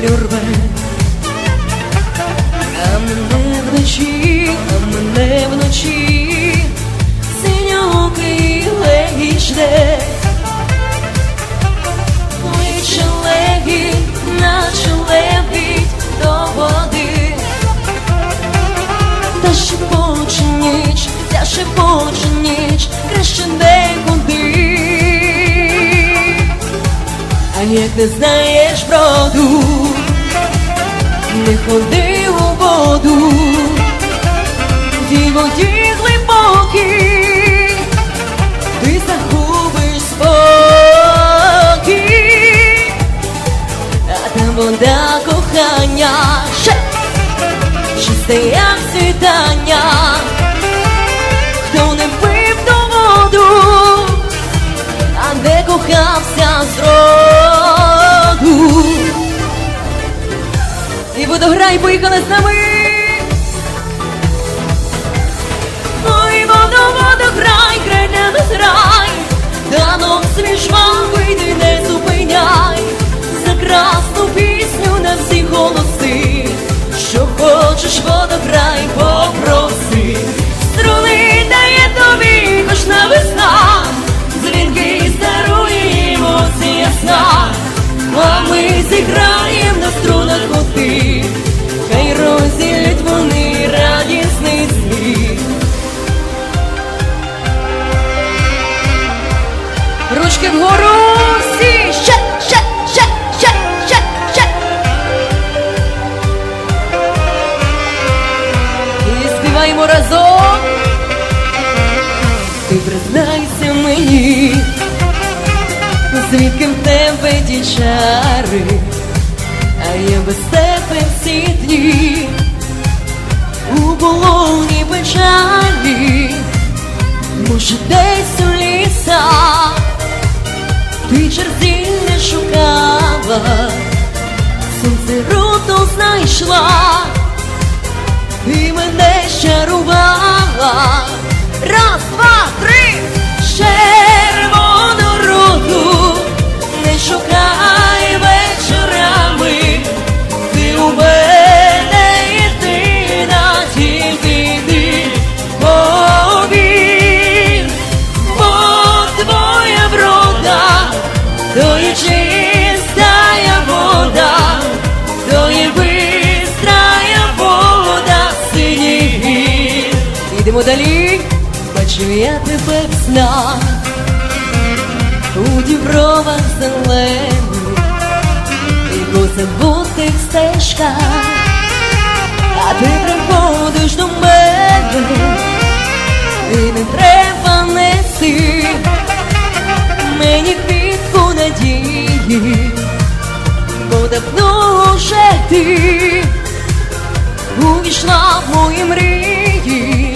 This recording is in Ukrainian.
каплю рве, а мене вночі, а мене вночі, синьо легі жде, Кличе легі, наче лебідь до води, та шепоче ніч, та шепоче ніч, краще некуди. А як не знаєш броду ходи у воду, тій воді глибокій, ти загубиш спокій, а там вода кохання, ще чисте як світання, хто не пив ту воду, а не кохався зроду. І водограй поїхали з нами. Ой, водо, водограй, край для нас рай, та нам свіж вам вийди, не зупиняй, за красну пісню на всі голоси, що хочеш водограй, попроси, струни дає тобі кожна весна, дзвінки старої емоції ясна, а ми зіграєм тебе ті чари, а я без тебе всі дні у полоні печалі, може десь у лісах ти черзі не шукала, сонце руту знайшла, і мене щарувала. Ідемо далі, бачу я тебе в снах, у дібровах зелених, і по забутих стежках, а ти приходиш до мене, і не треба нести мені квітку надії, бо давно вже ти увійшла в мої мрії.